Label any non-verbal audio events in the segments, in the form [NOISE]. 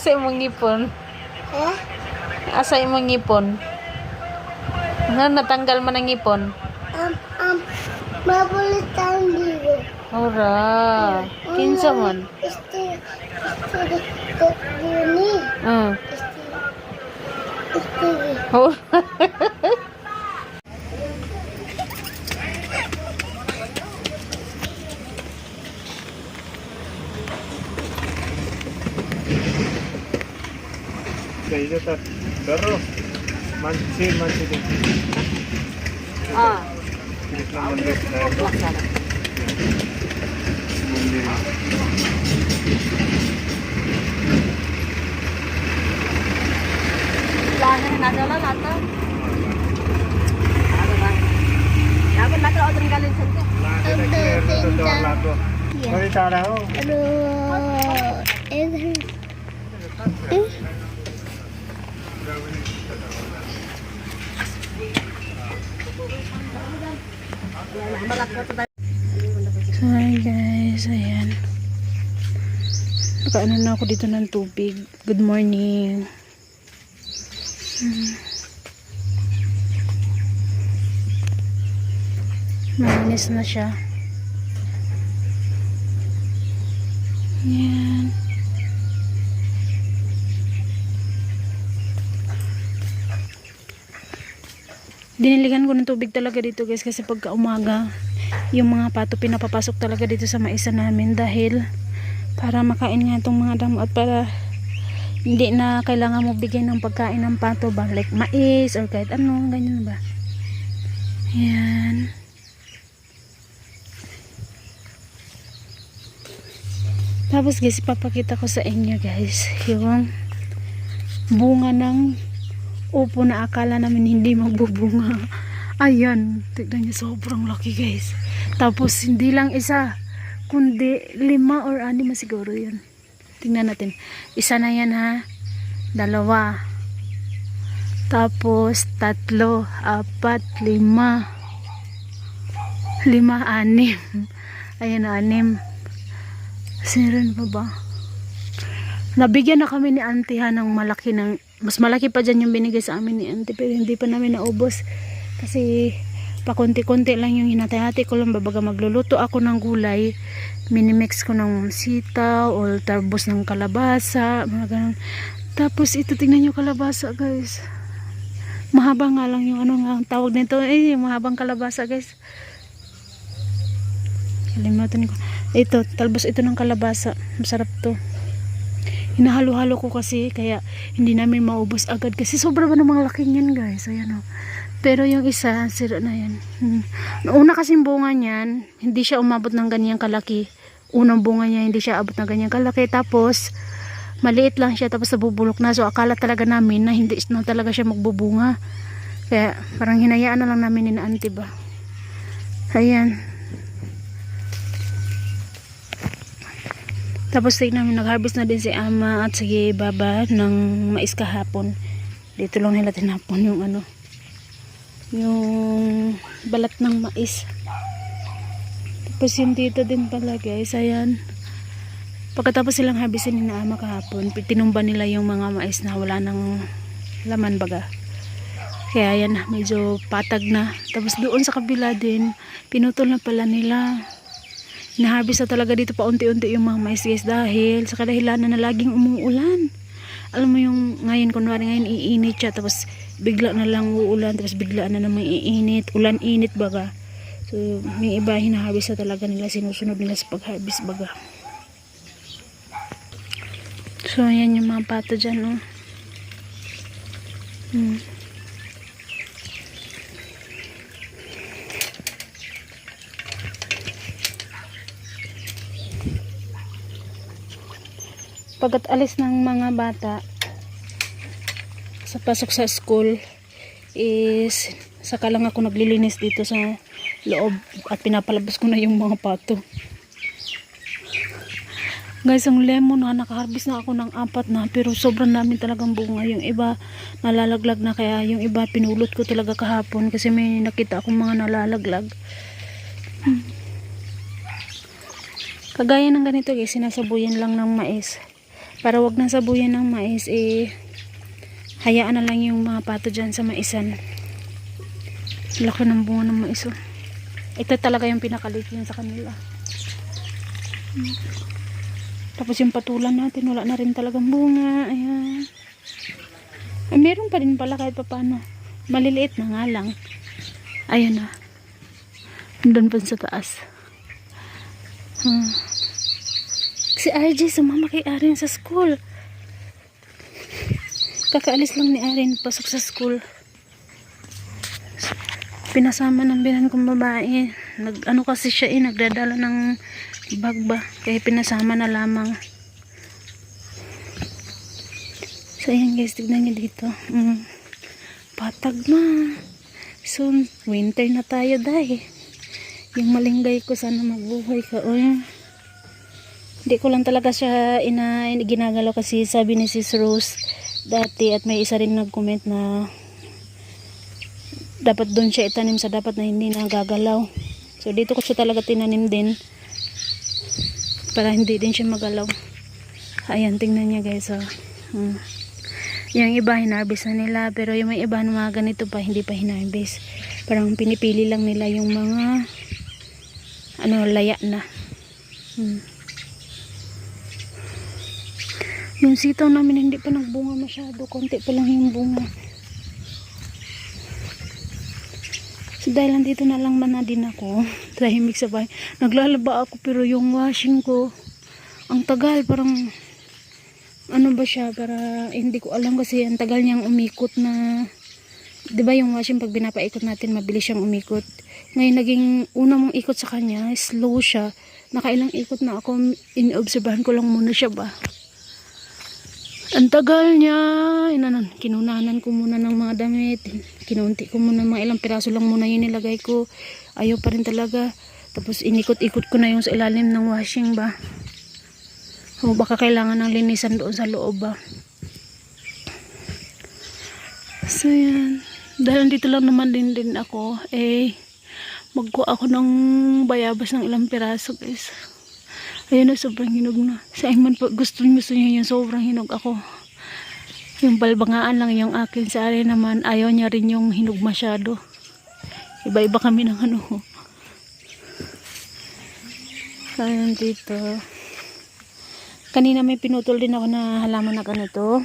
Asa imong ngipon? Eh? Asa imong ngipon? Nga natanggal man ang ngipon? Um, um, mabulit ang ligo. Ora. Kinsa man? Este, este, este, yuni. Mm. Este, este, Oh. [LAUGHS] Kaya ito, pero, mansi, mansi din. ah. Pilit na mandir na ito. Mandir. Lana na dala lata. Ano ba? Yaman lata order galin sa ko. Lagi na clear na ito ang lago. Yeah. Mari tara ho. aduh, eh, eh, So, hi guys, ayan. Nakaano na ako dito ng tubig. Good morning. Hmm. Malinis na siya. Ayan. Diniligan ko ng tubig talaga dito guys kasi pagka umaga yung mga pato pinapapasok talaga dito sa maisa namin dahil para makain nga itong mga damo at para hindi na kailangan mo bigay ng pagkain ng pato ba like mais or kahit ano ganyan ba? Yan tapos guys ipapakita ko sa inyo guys yung bunga ng upo na akala namin hindi magbubunga. Ayan tignan niyo sobrang laki guys. Tapos hindi lang isa kundi lima or anim na siguro yun. Tingnan natin. Isa na yan ha? Dalawa. Tapos tatlo apat lima. Lima anim. Ayan anim. Siren pa ba? Nabigyan na kami ni auntie ha ng malaki ng mas malaki pa dyan yung binigay sa amin ni auntie pero hindi pa namin naubos. Kasi pakunti-kunti lang yung hinati-hati ko lang babaga magluluto ako ng gulay minimix ko ng sitaw o tarbos ng kalabasa mga ganun. Tapos ito tingnan nyo kalabasa guys. Mahaba nga lang yung ano nga ang tawag nito? Eh mahabang kalabasa guys. Kalimutan ko. Ito talbos ito ng kalabasa. Masarap to hinahalo-halo ko kasi kaya hindi namin maubos agad kasi sobra ba namang laki yan guys? Ayan o pero yung isa sira na yan hmm. Una kasing bunga niyan hindi siya umabot ng ganyang kalaki. Unang bunga niya hindi siya abot ng ganyang kalaki. Tapos maliit lang siya tapos nabubulok na. So akala talaga namin na hindi na talaga siya magbubunga. Kaya parang hinayaan na lang namin ni na auntie ba? Ayan Tapos tignan mo, nag-harvest na din si ama at si baba ng mais kahapon. Dito lang nila tinapon yung ano, yung balat ng mais. Tapos yung dito din pala guys, ayan. Pagkatapos silang harvestin ni ama kahapon, tinumba nila yung mga mais na wala ng laman baga. Kaya yan, medyo patag na. Tapos doon sa kabila din, pinutol na pala nila na-harvest na talaga dito pa unti-unti yung mga mais guys dahil sa kadahilanan na laging umuulan alam mo yung ngayon kunwari ngayon iinit siya tapos bigla na lang uulan tapos bigla na naman iinit ulan init baga so may iba hinaharvest na talaga nila sinusunod nila sa pag-harvest baga so yan yung mga pato dyan oh. hmm. Pagkat alis ng mga bata sa pasok sa school is saka lang ako naglilinis dito sa loob at pinapalabas ko na yung mga pato. Guys ang lemon ha nakaharvest na ako ng apat na pero sobrang dami talagang bunga. Yung iba nalalaglag na kaya yung iba pinulot ko talaga kahapon kasi may nakita akong mga nalalaglag. Hmm. kagaya ng ganito guys sinasabuyan lang ng mais Para wag na sabuyan ng mais, eh, hayaan na lang yung mga pato dyan sa maisan. Laki ng bunga ng mais, oh. Ito talaga yung pinakalit yun sa kanila. Tapos yung patulan natin, wala na rin talagang bunga. Ayan. Ay, meron pa din pala kahit pa paano. Maliliit na nga lang. Ayan na. Doon pa sa taas. Hmm. Si RJ sumama kay Aaron sa school. Kakaalis lang ni Aaron pasok sa school. Pinasama ng binan kong babae. Nag, ano kasi siya eh, nagdadala ng bag ba. Kaya pinasama na lamang. So ayan guys, tignan niyo dito. Mm. Patag na. Soon, winter na tayo dahil. Yung malinggay ko sana mabuhay ka. Yun. Hindi ko lang talaga siya ina, ginagalaw kasi sabi ni Sis Rose dati at may isa rin nag-comment na dapat doon siya itanim sa dapat na hindi nagagalaw. So dito ko siya talaga tinanim din para hindi din siya magalaw. Ayan, tingnan niya guys. Oh. Hmm. Yung iba hinarbis na nila pero yung may iba na mga ganito pa hindi pa hinarbis. Parang pinipili lang nila yung mga ano laya na. Hmm. Yung sitaw namin hindi pa nagbunga masyado. Konti pa lang yung bunga. So dahil nandito na lang man din ako. [LAUGHS] Tahimik sa bahay. Naglalaba ako pero yung washing ko ang tagal parang ano ba siya para hindi ko alam kasi ang tagal niyang umikot na 'di ba yung washing pag binapaikot natin mabilis siyang umikot. Ngayon naging una mong ikot sa kanya, slow siya. Nakailang ikot na ako, inoobserbahan ko lang muna siya ba. Ang tagal niya. Inanon, kinunanan ko muna ng mga damit. Kinunti ko muna mga ilang piraso lang muna yun nilagay ko. Ayaw pa rin talaga. Tapos inikot-ikot ko na yung sa ilalim ng washing ba. O baka kailangan ng linisan doon sa loob ba. So yan. Dahil dito lang naman din din ako, eh, magkuha ako ng bayabas ng ilang piraso guys. Ayun na, sobrang hinog na. Sa Ayman po, gusto gusto niya yung sobrang hinog ako. Yung balbangaan lang yung akin. Sa akin naman, ayaw niya rin yung hinog masyado. Iba-iba kami ng ano. Ayun dito. Kanina may pinutol din ako na halaman na ganito.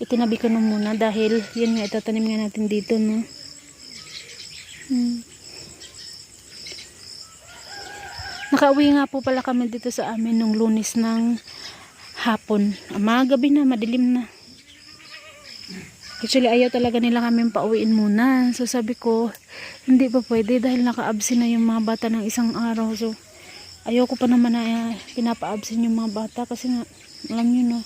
Itinabi ko na muna dahil yun nga itatanim nga natin dito no. Hmm. Nakauwi nga po pala kami dito sa amin nung lunes ng hapon. Ah, Mga gabi na, madilim na. Actually, ayaw talaga nila kami pauwiin muna. So, sabi ko, hindi pa pwede dahil naka-absent na yung mga bata ng isang araw. So, ayaw ko pa naman na uh, pinapa-absent yung mga bata kasi nga, alam nyo na,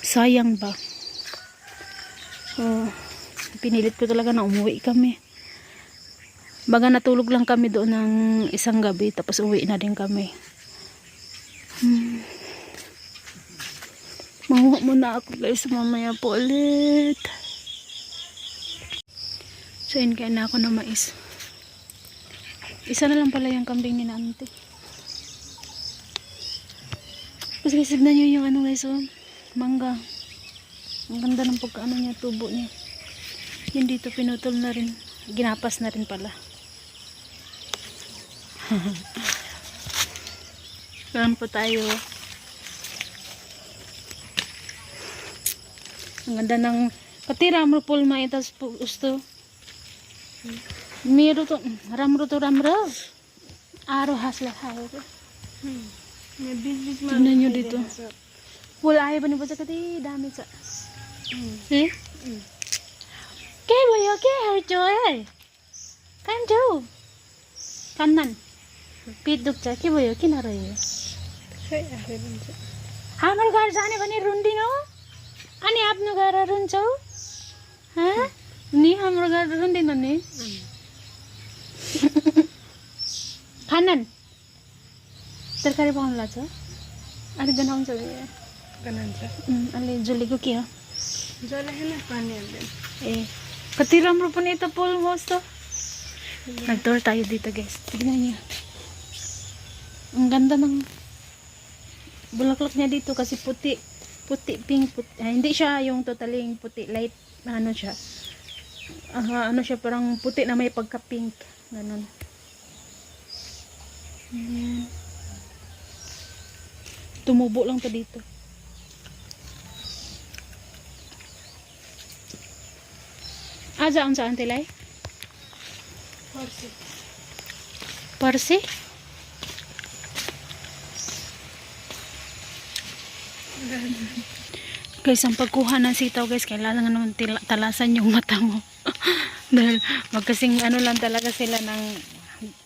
sayang ba? So, pinilit ko talaga na umuwi kami. Baga natulog lang kami doon ng isang gabi tapos uwi na din kami. Hmm. Manguha muna ako guys mamaya po ulit. So yun kaya na ako ng mais. Isa na lang pala yung kambing ni na ante. Tapos guys, tignan nyo yung ano guys oh. Mangga. Ang ganda ng pagkaano niya, tubo niya. Yun dito pinutol na rin. Ginapas na rin pala. Saan po tayo? Ang ganda ng pati ramro pol maitas po gusto. Miro to ramro to ramro. Aro hasla hayo. Tingnan nyo dito. Wala ayaw ba ni basa kati dami sa. Eh? Kaya ba yun? Kaya harjo eh. Kan jo. Kanan. Cha ki boyo ki naro ye. हाम्रो घर जाने भने रुन्दिनौ अनि आफ्नो घर रुन्छौ? हाँ? नि हाम्रो घर रुन्दिन नि? खानन् तरकारी पाउनु लाग्छ? अलिक गनाउँछ अलि झुलेको के हो? ए कति राम्रो पनि यता पोल होस् त Nag-tour tayo dito guys. Ang ganda ng bulaklak niya dito kasi puti. Puti, pink, puti. ah, hindi siya yung totaling puti. Light, ano siya. Ah, ano siya, parang puti na may pagka-pink. Ganon. Ayan. Tumubo lang to dito. Ah, saan saan tilay? Horse. Parsi? Guys, ang pagkuha ng sitaw guys, kailangan naman talasan yung mata mo. [LAUGHS] Dahil magkasing ano lang talaga sila ng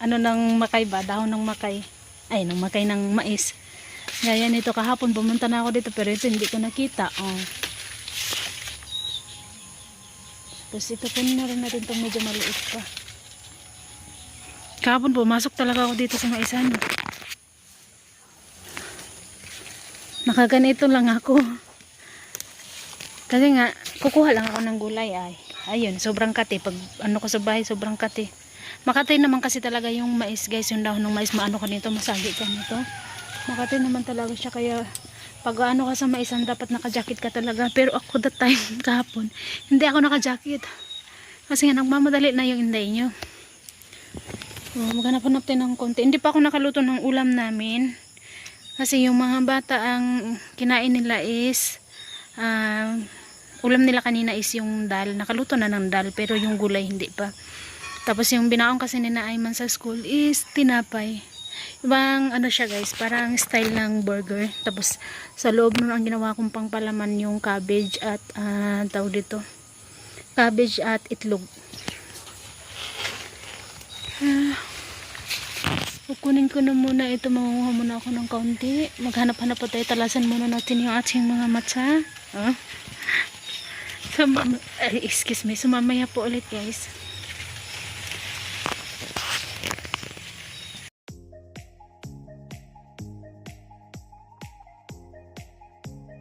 ano ng makay ba, dahon ng makay. Ay, ng makay ng mais. Gaya nito kahapon, pumunta na ako dito pero ito hindi ko nakita. Oh. Tapos ito kunin na rin natin itong medyo maliit pa. Kahapon pumasok talaga ako dito sa maisan. Nakaganito lang ako. Kasi nga, kukuha lang ako ng gulay ay. Ayun, sobrang kati. Pag ano ko sa bahay, sobrang kati. Makati naman kasi talaga yung mais guys, yung dahon ng mais, maano ka nito, masagi ka nito. Makati naman talaga siya, kaya pag ano ka sa maisan, dapat naka-jacket ka talaga. Pero ako that time, [LAUGHS] kahapon, hindi ako naka-jacket. Kasi nga, nagmamadali na yung inday nyo. Oh, maghanap-hanap tayo ng konti. Hindi pa ako nakaluto ng ulam namin. Kasi yung mga bata ang kinain nila is ah, ulam nila kanina is yung dal. Nakaluto na ng dal pero yung gulay hindi pa. Tapos yung binaon kasi ni na Ayman sa school is tinapay. Ibang ano siya guys, parang style ng burger. Tapos sa loob nun ang ginawa kong pangpalaman yung cabbage at ah, tawag dito. Cabbage at itlog. Kukunin ko na muna ito. Mangunguha muna ako ng kaunti. Maghanap-hanap pa tayo. Talasan muna natin yung ating mga mata. Huh? So, mam- ay, excuse me. So, mamaya po ulit guys.